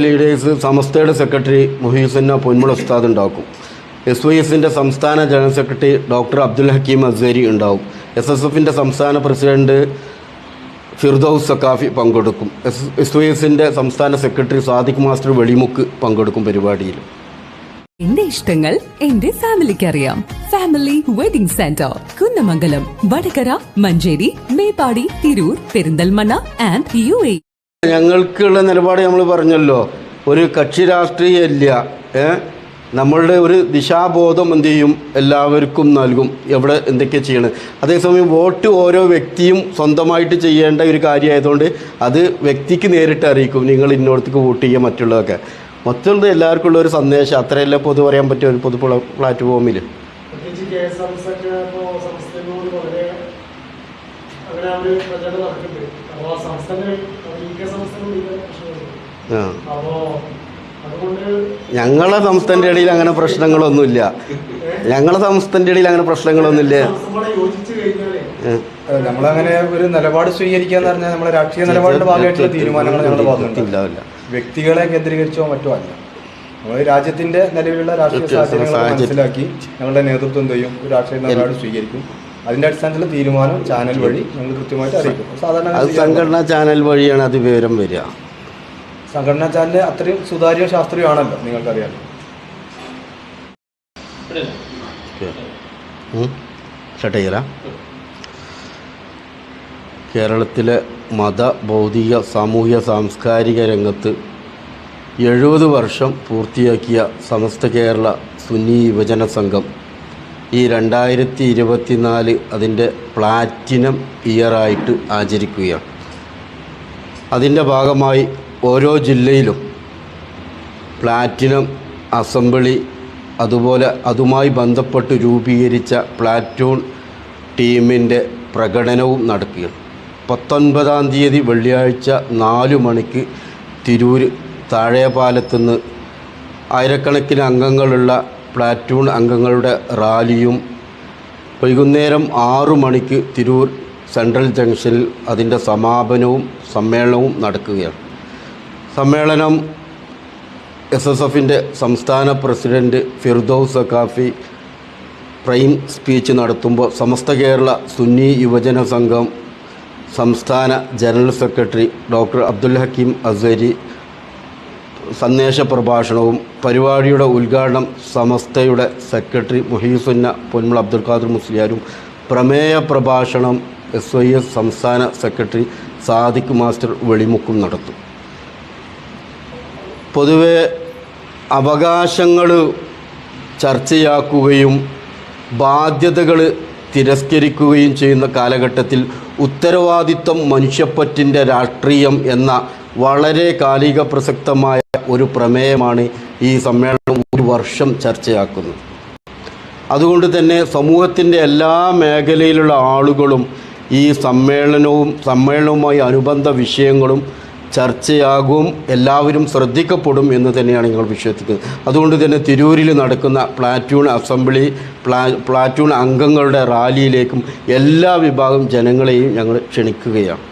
Leaders സമസ്തയുടെ secretary മുഹീസന്ന Ponmula ഉസ്താദ് ഉണ്ടാക്കും. എസ് വൈ എസിന്റെ സംസ്ഥാന general secretary doctor Abdul Hakeem Azhari ഉണ്ടാവും. എസ് എസ് എഫിന്റെ സംസ്ഥാന പ്രസിഡന്റ് ഫിർദൌസ് സക്കാഫി പങ്കെടുക്കും. എസ് എസ് വൈ എസിന്റെ സംസ്ഥാന സെക്രട്ടറി സാദിഖ് മാസ്റ്റർ വെളിമുക്ക് പങ്കെടുക്കും പരിപാടിയിൽ. എന്റെ ഇഷ്ടങ്ങൾ എന്റെ ഫാമിലിക്ക് അറിയാം family wedding centre Kunnamangalam Vadakara Manjeri Meppadi Tirur Perinthalmanna and you ഞങ്ങൾക്കുള്ള നിലപാട് നമ്മൾ പറഞ്ഞല്ലോ. ഒരു കക്ഷി രാഷ്ട്രീയമില്ല. നമ്മളുടെ ഒരു ദിശാബോധം എന്ത് ചെയ്യും? എല്ലാവർക്കും നൽകും. എവിടെ എന്തൊക്കെ ചെയ്യണം? അതേസമയം വോട്ട് ഓരോ വ്യക്തിയും സ്വന്തമായിട്ട് ചെയ്യേണ്ട ഒരു കാര്യമായതുകൊണ്ട് അത് വ്യക്തിക്ക് നേരിട്ട് അറിയിക്കും. നിങ്ങൾ ഇന്നോടത്തേക്ക് വോട്ട് ചെയ്യുക മറ്റുള്ളതൊക്കെ. മൊത്തമുള്ള എല്ലാവർക്കും ഉള്ള ഒരു സന്ദേശം. അത്രയല്ല പൊതു പറയാൻ പറ്റിയ ഒരു പൊതു പ്ലാറ്റ്ഫോമിൽ അങ്ങനെ ഒരു ആ ഞങ്ങളെ സംസ്ഥാനത്തിന്റെ ഇടയിൽ അങ്ങനെ പ്രശ്നങ്ങളൊന്നുമില്ല. ഞങ്ങളെ സംസ്ഥാനത്തിന്റെ ഇടയിൽ അങ്ങനെ പ്രശ്നങ്ങളൊന്നുമില്ല. നമ്മളങ്ങനെ ഒരു നിലപാട് സ്വീകരിക്കാന്ന് പറഞ്ഞാൽ നമ്മുടെ രാഷ്ട്രീയ നിലപാടിന്റെ ഭാഗമായിട്ടുള്ള തീരുമാനങ്ങൾ ഞങ്ങളുടെ ഭാഗത്തുണ്ട്. ഇല്ല ഇല്ല വ്യക്തികളെ കേന്ദ്രീകരിച്ചോ മറ്റോ അല്ല. നമ്മൾ രാജ്യത്തിന്റെ നിലവിലുള്ള രാഷ്ട്രീയ സാഹചര്യങ്ങൾ സാഹചര്യം. മനസ്സിലാക്കി ഞങ്ങളുടെ നേതൃത്വം എന്ത് ചെയ്യും? ഒരു രാഷ്ട്രീയ നിലപാട് സ്വീകരിക്കും. അതിന്റെ അടിസ്ഥാനത്തിൽ തീരുമാനം ചാനൽ വഴി ഞങ്ങൾ കൃത്യമായിട്ട് അറിയിക്കും. സാധാരണ അത്. സംഘടനാ ചാനൽ വഴിയാണ് അത് വിവരം വരിക. സംഘടനാ ചാനൽ അത്രയും സുതാര്യവും ശാസ്ത്രീയമാണല്ലോ നിങ്ങൾക്കറിയാം. കേരളത്തിലെ മത ഭൗതിക സാമൂഹ്യ സാംസ്കാരിക രംഗത്ത് എഴുപത് വർഷം പൂർത്തിയാക്കിയ സമസ്ത കേരള സുന്നി യുവജന സംഘം ഈ രണ്ടായിരത്തി ഇരുപത്തിനാല് അതിന്റെ പ്ലാറ്റിനം ഇയറായിട്ട് ആചരിക്കുകയാണ്. അതിന്റെ ഭാഗമായി ഓരോ ജില്ലയിലും പ്ലാറ്റിനം അസംബ്ലി അതുപോലെ അതുമായി ബന്ധപ്പെട്ട് രൂപീകരിച്ച പ്ലാറ്റൂൺ ടീമിന്റെ പ്രകടനവും നടക്കുകയാണ്. പത്തൊൻപതാം തീയതി വെള്ളിയാഴ്ച നാലു മണിക്ക് തിരൂർ താഴെപാലത്തുനിന്ന് ആയിരക്കണക്കിന് അംഗങ്ങളുള്ള പ്ലാറ്റൂൺ അംഗങ്ങളുടെ റാലിയും വൈകുന്നേരം ആറു മണിക്ക് തിരൂർ സെൻട്രൽ ജംഗ്ഷനിൽ അതിന്റെ സമാപനവും സമ്മേളനവും നടക്കുകയാണ്. സമ്മേളനം എസ് എസ് എഫിന്റെ സംസ്ഥാന president Firdous Saqafi prime speech നടത്തുമ്പോൾ സമസ്ത കേരള സുന്നി യുവജന സംഘം സംസ്ഥാന general secretary doctor Abdul Hakeem Azhari സന്ദേശ പ്രഭാഷണവും പരിപാടിയുടെ ഉദ്ഘാടനം സമസ്തയുടെ സെക്രട്ടറി മുഹീസുന്ന പൊന്മുള അബ്ദുൽ ഖാദർ മുസ്ലിയാരും പ്രമേയ പ്രഭാഷണം എസ് വൈ എസ് സംസ്ഥാന സെക്രട്ടറി സാദിഖ് മാസ്റ്റർ വെളിമുക്കും നടത്തും. പൊതുവെ അവകാശങ്ങൾ ചർച്ചയാക്കുകയും ബാധ്യതകൾ തിരസ്കരിക്കുകയും ചെയ്യുന്ന കാലഘട്ടത്തിൽ ഉത്തരവാദിത്വം മനുഷ്യപ്പറ്റിന്റെ രാഷ്ട്രീയം എന്ന വളരെ കാലിക പ്രസക്തമായ ഒരു പ്രമേയമാണ് ഈ സമ്മേളനം ഒരു വർഷം ചർച്ചയാക്കുന്നത്. അതുകൊണ്ട് തന്നെ സമൂഹത്തിന്റെ എല്ലാ മേഖലയിലുള്ള ആളുകളും ഈ സമ്മേളനവും സമ്മേളനവുമായി അനുബന്ധ വിഷയങ്ങളും ചർച്ചയാകും എല്ലാവരും ശ്രദ്ധിക്കപ്പെടും എന്ന് തന്നെയാണ് ഞങ്ങൾ വിശ്വസിക്കുന്നത്. അതുകൊണ്ട് തന്നെ തിരൂരിൽ നടക്കുന്ന പ്ലാറ്റൂൺ അസംബ്ലി പ്ലാ പ്ലാറ്റൂൺ അംഗങ്ങളുടെ റാലിയിലേക്കും എല്ലാ വിഭാഗം ജനങ്ങളെയും ഞങ്ങൾ ക്ഷണിക്കുകയാണ്.